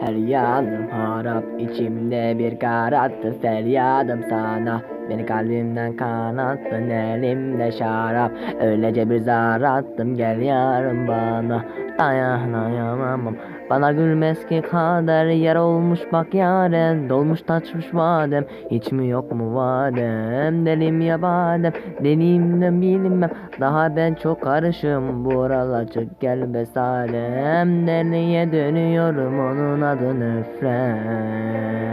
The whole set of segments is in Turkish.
Her yanım harap içimde bir karattı seryadım sana. Beni kalbimden kanattın elimde şarap. Öylece bir zar attım gel yarın bana. Dayanamam Bana gülmez ki kader Yer olmuş bak yaren. Dolmuş taçmış vadem Hiç mi yok mu vadem? Delim ya badem Deneyimden bilmem. Daha ben çok karışım Bu aralar çık gel be salem Nereye dönüyorum onun adı nefret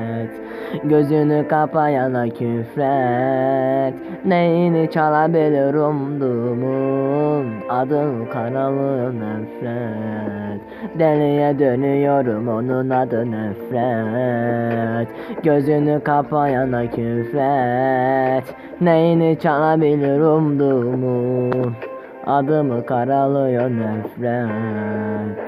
Gözünü kapayana küfret. Neyini çalabilir umduğumun Adı kanalı nefret. Deliye dönüyorum onun adı nefret. Gözünü kapayana küfret. Neyini çalabilir umduğumun Adımı karalıyor nefret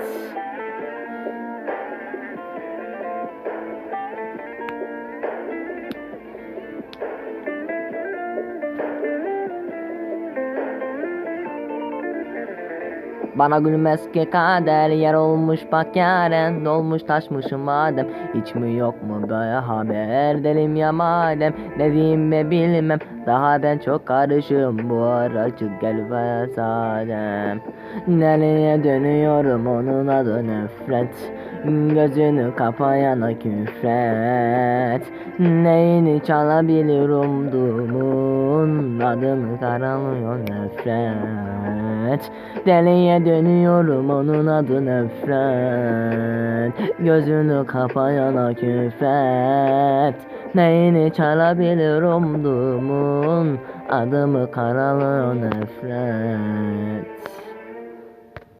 Bana gülmez ki kader yer olmuş bak yaren Dolmuş taşmışım madem. Hiç mi yok mu gaya haber Delim ya madem. Ne diyeyim be bilmem Daha ben çok karışım. Bu ara çık gel be sadem Nereye dönüyorum onun adı nefret. Gözünü kapayana küfret. Neyini çalabilir umduğumun Adımı karanlıyor nefret. Deliye dönüyorum onun adı nefret. Gözünü kapayana küfret Neyini çalabilir umduğumun Adımı karalıyor nefret